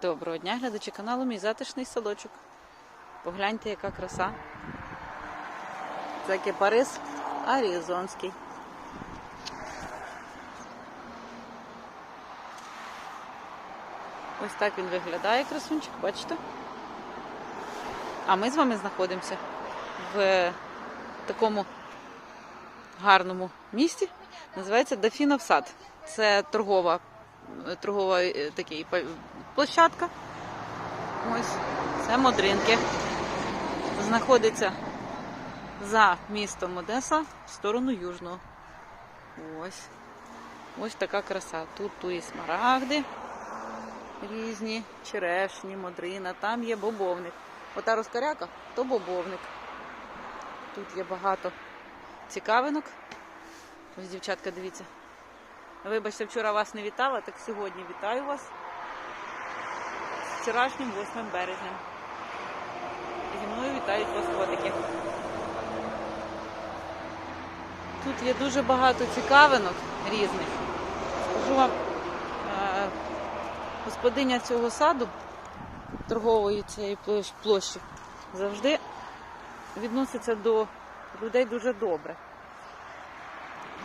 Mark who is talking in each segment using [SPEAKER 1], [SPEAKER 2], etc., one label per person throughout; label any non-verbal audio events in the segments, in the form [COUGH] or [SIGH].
[SPEAKER 1] Доброго дня, глядачі каналу Мій затишний садочок. Погляньте, яка краса. Це кипарис Аризонський. Ось так він виглядає, красунчик, бачите? А ми з вами знаходимося в такому гарному місті. Називається Дофінов сад. Це торгова, торгова е, такий площадка. Ось це Модринки. Знаходиться за містом Одеса в сторону Южного. Ось. Ось така краса. Тут туї смарагди різні, черешні, модрина, там є бобовник. Ота розкаряка то бобовник. Тут є багато цікавинок. Ось, дівчатка, дивіться. Вибачте, вчора вас не вітала, так сьогодні вітаю вас вчорашнім 8 березням. Зі мною вітають вас. Тут є дуже багато цікавинок різних. Скажу вам, е, господиня цього саду, торгової цієї площі, завжди відноситься до людей дуже добре.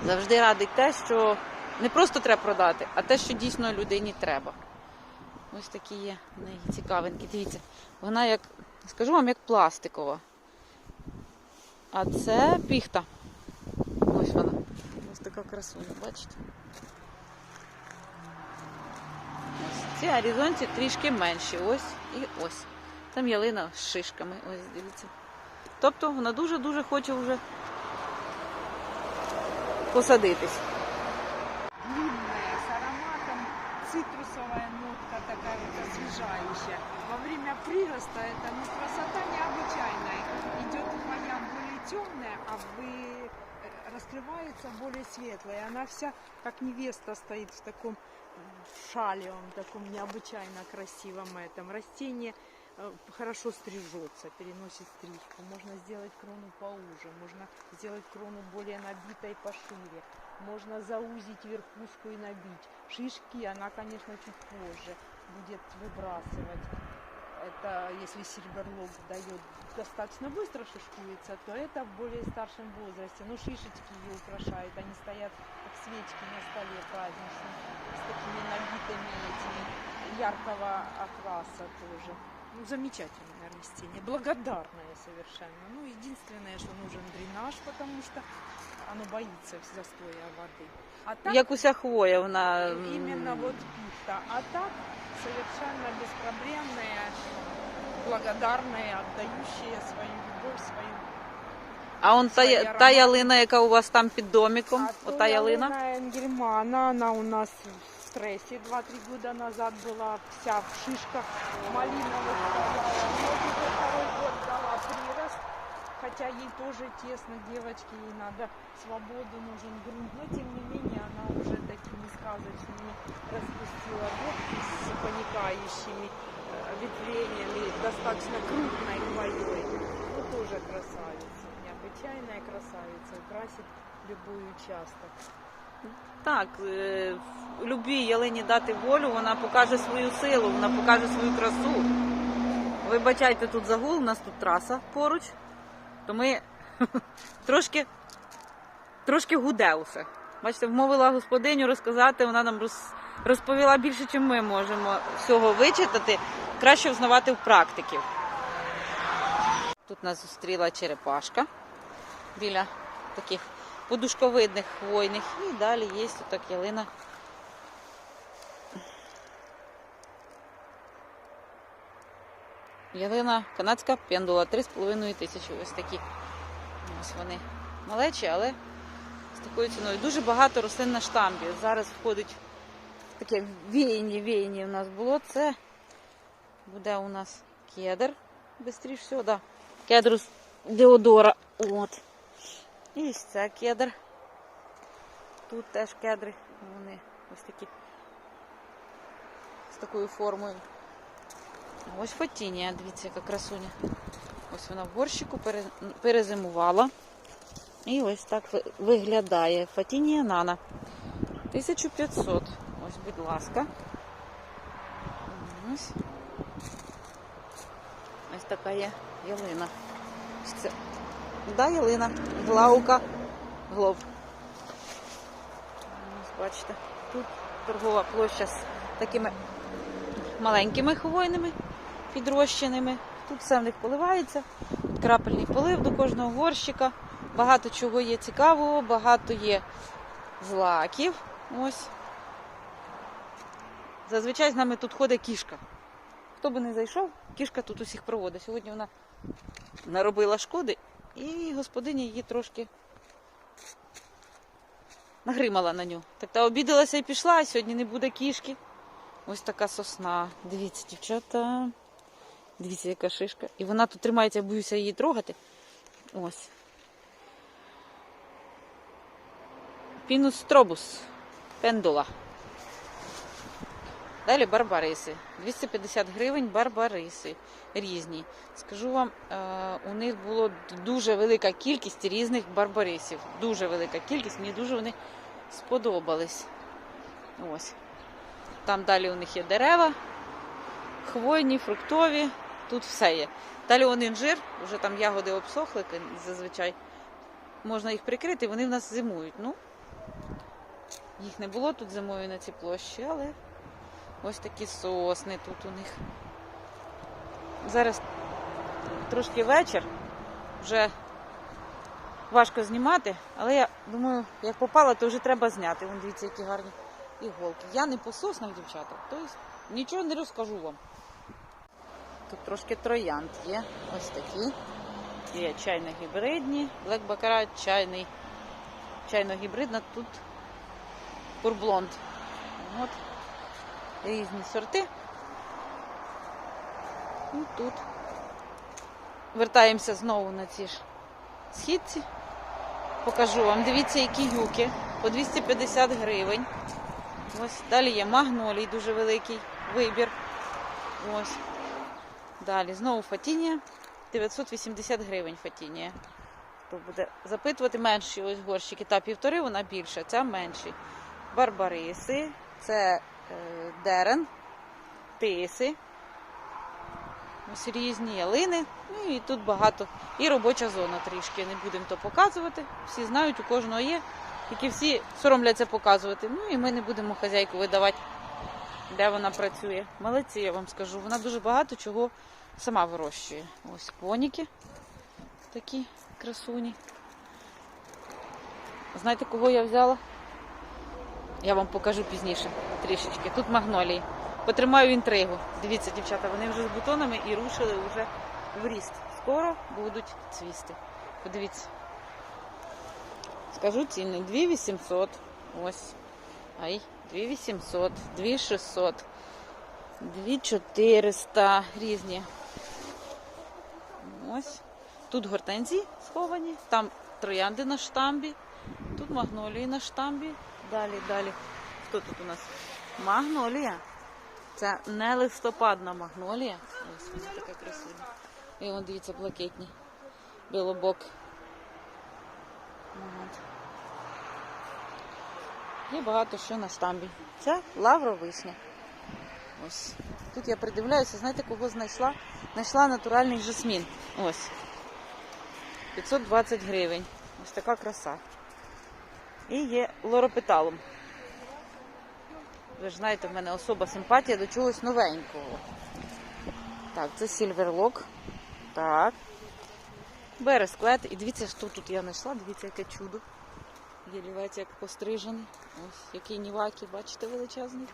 [SPEAKER 1] Завжди радить те, що не просто треба продати, а те, що дійсно людині треба. Ось такі є цікавинки. Дивіться, вона як, скажу вам, як пластикова. А це піхта. Ось вона. Ось така красуня, бачите? Ось. Ці аризонці трішки менші. Ось і ось. Там ялина з шишками. Ось дивіться. Тобто вона дуже-дуже хоче вже посадитись.
[SPEAKER 2] цитрусовая нотка такая вот освежающая. Во время прироста это ну, красота необычайная. Идет моя более темная, а вы э, раскрывается более светлая. Она вся как невеста стоит в таком м, шалевом, таком необычайно красивом этом. Растение э, Хорошо стрижется, переносит стрижку. Можно сделать крону поуже, можно сделать крону более набитой пошире. Можно заузить верхушку и набить. Шишки она, конечно, чуть позже будет выбрасывать. Это если серебрлок дает достаточно быстро шишкуется, то это в более старшем возрасте. Но шишечки ее украшают, они стоят как свечки на столе праздничные, с такими набитыми этими яркого окраса тоже. Ну, замечательное растение, благодарное совершенно. Ну, единственное, что нужен дренаж, потому что оно боится застоя воды. А так,
[SPEAKER 1] Як уся хвоя, вона. м,
[SPEAKER 2] именно вот пихта. А так, совершенно беспроблемная, благодарная, отдающая свою любовь, свою
[SPEAKER 1] А он та, та ялина, яка у вас там під домиком,
[SPEAKER 2] А то
[SPEAKER 1] ота ялина.
[SPEAKER 2] Энгельмана, она у нас в стрессе 2-3 года назад была вся в шишках малиновых. Второй год дала прирост, хотя ей тоже тесно, девочке, ей надо свободу, нужен грунт, но тем не менее она уже такими сказочными распустила ветки с поникающими э, ветвлениями, достаточно крупной хвоей. Ну, тоже красавица, необычайная красавица, украсит любой участок.
[SPEAKER 1] Так, е, любій ялині дати волю, вона покаже свою силу, вона покаже свою красу. Вибачайте тут загул, у нас тут траса поруч, то ми [LAUGHS] трошки, трошки гуде усе. Бачите, вмовила господиню розказати, вона нам роз- розповіла більше, чим ми можемо всього вичитати. Краще взнавати в практиків. Тут нас зустріла черепашка біля таких подушковидних хвойних. І далі є так ялина. Ялина канадська пендула 3,5 тисячі. Ось такі. Ось вони малечі, але з такою ціною. Дуже багато рослин на штамбі. Зараз входить таке віяння, віяння у нас було. Це буде у нас кедр. Бистріше всього, да. Кедрус Деодора. От. І ось це кедр. Тут теж кедри. Вони ось такі з такою формою. Ось фатінія, дивіться, яка красуня. Ось вона в горщику перезимувала. І ось так виглядає. Фатінія Нана. 1500. Ось, будь ласка. Ось. Ось така є ялина. Це... Да, ялина. Глаука. Ось бачите, тут торгова площа з такими маленькими хвойними, підрощеними. Тут все в них поливається. Крапельний полив до кожного горщика. Багато чого є цікавого, багато є злаків. Ось. Зазвичай з нами тут ходить кішка. Хто би не зайшов, кішка тут усіх проводить. Сьогодні вона наробила шкоди, і господиня її трошки нагримала на нього. Так та обідалася і пішла, а сьогодні не буде кішки. Ось така сосна. Дивіться, дівчата. Дивіться, яка шишка. І вона тут тримається, я боюся її трогати. Ось. Пінус стробус. Пендула. Далі барбариси. 250 гривень барбариси різні. Скажу вам, е, у них було дуже велика кількість різних барбарисів. Дуже велика кількість. Мені дуже вони сподобались. Ось. Там далі у них є дерева, хвойні, фруктові. Тут все є. Далі он інжир, вже там ягоди обсохли зазвичай. Можна їх прикрити, вони в нас зимують. Ну, їх не було тут зимою на цій площі, але ось такі сосни тут у них. Зараз трошки вечір, вже важко знімати, але я думаю, як попала, то вже треба зняти. Вон дивіться, які гарні іголки. Я не по соснах, дівчата, тобто нічого не розкажу вам. Тут трошки троянд є. Ось такі. Є чайно-гібридні, Black Baccarat чайний. Чайно-гібридна, тут пурблонд. От. Різні сорти. І тут вертаємося знову на ці ж східці. Покажу вам. Дивіться, які юки. По 250 гривень. Ось далі є магнолій, дуже великий вибір. Ось. Далі знову фатінія. 980 гривень фатінія. Хто буде запитувати менші ось горщики. Та півтори, вона більша, ця менші. Барбариси, це дерен, тиси. Ось різні ялини. Ну і тут багато. І робоча зона трішки. Не будемо то показувати. Всі знають, у кожного є. Тільки всі соромляться показувати. Ну і ми не будемо хазяйку видавати, де вона працює. Молодці, я вам скажу. Вона дуже багато чого сама вирощує. Ось коніки такі красуні. Знаєте, кого я взяла? Я вам покажу пізніше трішечки. Тут магнолії. Потримаю інтригу. Дивіться, дівчата, вони вже з бутонами і рушили вже в ріст. Скоро будуть цвісти. Подивіться. Скажу ціни. 2800. Ось. Ай, 2800, 2600, 2400. Різні. Ось. Тут гортензії сховані, там троянди на штамбі, тут магнолії на штамбі. Далі, далі. Хто тут у нас? Магнолія. Це не листопадна магнолія. Ось вона така красива. І вон дивіться, блакитні. Білобок. От. Є багато що на штамбі. Це лавровишня. Ось. Тут я придивляюся, знаєте, кого знайшла? Знайшла натуральний жасмін. Ось. 520 гривень. Ось така краса. І є лоропеталом. Ви ж знаєте, в мене особа симпатія до чогось новенького. Так, це сільверлок. Так. Бересклет. І дивіться, що тут я знайшла. Дивіться, яке чудо. Єлівець як пострижений. Ось який ніваки, бачите, величезний.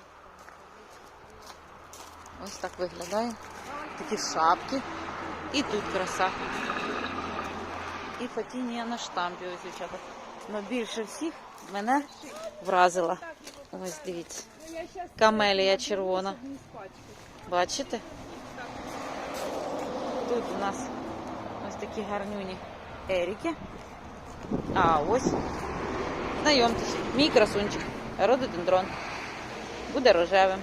[SPEAKER 1] Ось так виглядає. Такі шапки. І тут краса. І фатінія на штампі, ось дівчата. Но більше всіх мене вразила. Ось дивіться. Камелія червона. Бачите? Тут у нас ось такі гарнюні еріки. А ось. Знайомтесь, мій красунчик, рододендрон. Буде рожевим.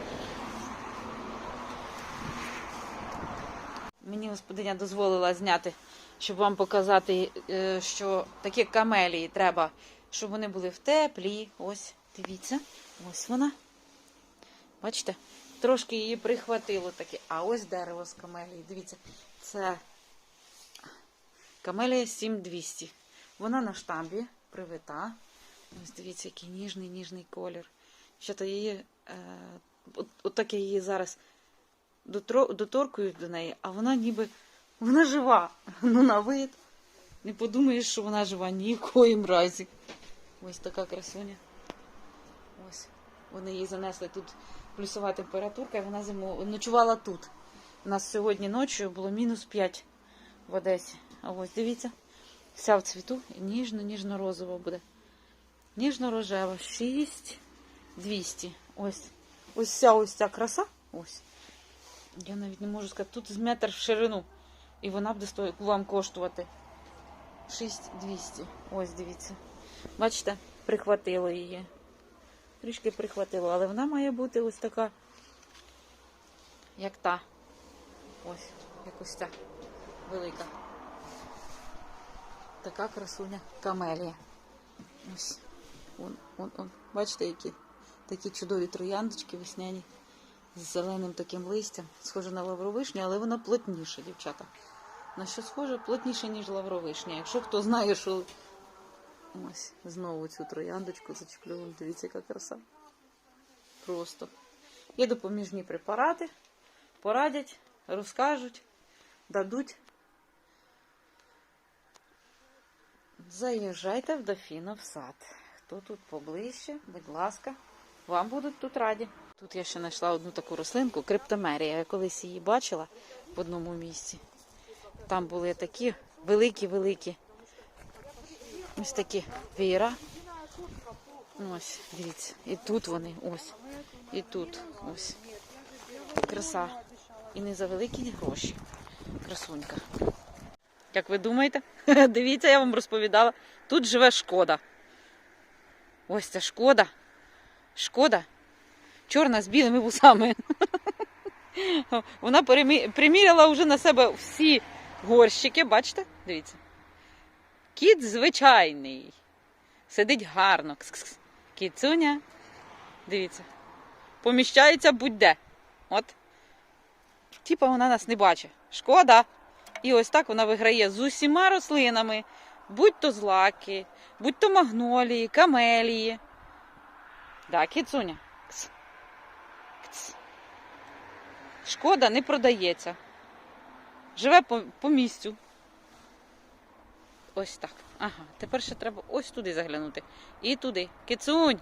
[SPEAKER 1] Мені господиня дозволила зняти, щоб вам показати, е, що такі камелії треба, щоб вони були в теплі. Ось, дивіться, ось вона. Бачите? Трошки її прихватило таке. А ось дерево з камелії. Дивіться, це камелія 7200. Вона на штамбі привита. Ось дивіться, який ніжний, ніжний колір. Що то її, е, от, так я її зараз доторкую до неї, а вона ніби вона жива. Ну, на вид. Не подумаєш, що вона жива ні в коїм разі. Ось така красуня. Ось. Вони її занесли тут плюсова температурка, і вона зиму ночувала тут. У нас сьогодні ночі було мінус 5 в Одесі. А ось дивіться, вся в цвіту і ніжно-ніжно-розова буде. Ніжно-рожева. 6200. Ось. Ось вся ось ця краса. Ось. Я навіть не можу сказати, тут з метр в ширину. І вона буде вам коштувати 6200. Ось дивіться. Бачите, прихватило її. Трішки прихватило, але вона має бути ось така, як та. Ось, як ось ця велика. Така красуня камелія. Ось. Вон, вон, вон. Бачите, які такі чудові трояндочки весняні з зеленим таким листям. Схоже на лавровишню, але вона плотніша, дівчата. На що схоже, плотніше, ніж лавровишня. Якщо хто знає, що ось знову цю трояндочку зачеплю. Дивіться, яка краса. Просто. Є допоміжні препарати, порадять, розкажуть, дадуть. Заїжджайте в Дофінов сад. Хто тут поближче, будь ласка, вам будуть тут раді. Тут я ще знайшла одну таку рослинку, криптомерія. Я колись її бачила в одному місці. Там були такі великі-великі. Ось такі віра. Ось, дивіться. І тут вони, ось. І тут ось. Краса. І не за великі гроші. Красунька. Як ви думаєте? [LAUGHS] Дивіться, я вам розповідала. Тут живе шкода. Ось ця шкода. Шкода. Чорна з білими вусами. [LAUGHS] Вона приміряла вже на себе всі горщики, бачите? Дивіться. Кіт звичайний. Сидить гарно. Кс-кс-кс. Кіцуня. Дивіться. Поміщається будь-де. От. Типа вона нас не бачить. Шкода. І ось так вона виграє з усіма рослинами, будь-то злаки, будь-то магнолії, камелії. Да, кіцуня. Кс. Кс. Шкода не продається. Живе по, по місцю. Ось так. Ага, тепер ще треба ось туди заглянути. І туди. Кицунь.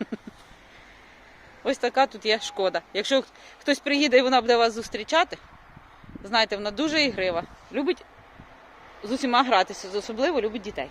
[SPEAKER 1] [LAUGHS] Ось така тут є шкода. Якщо хтось приїде і вона буде вас зустрічати, знаєте, вона дуже ігрива. Любить з усіма гратися, особливо любить дітей.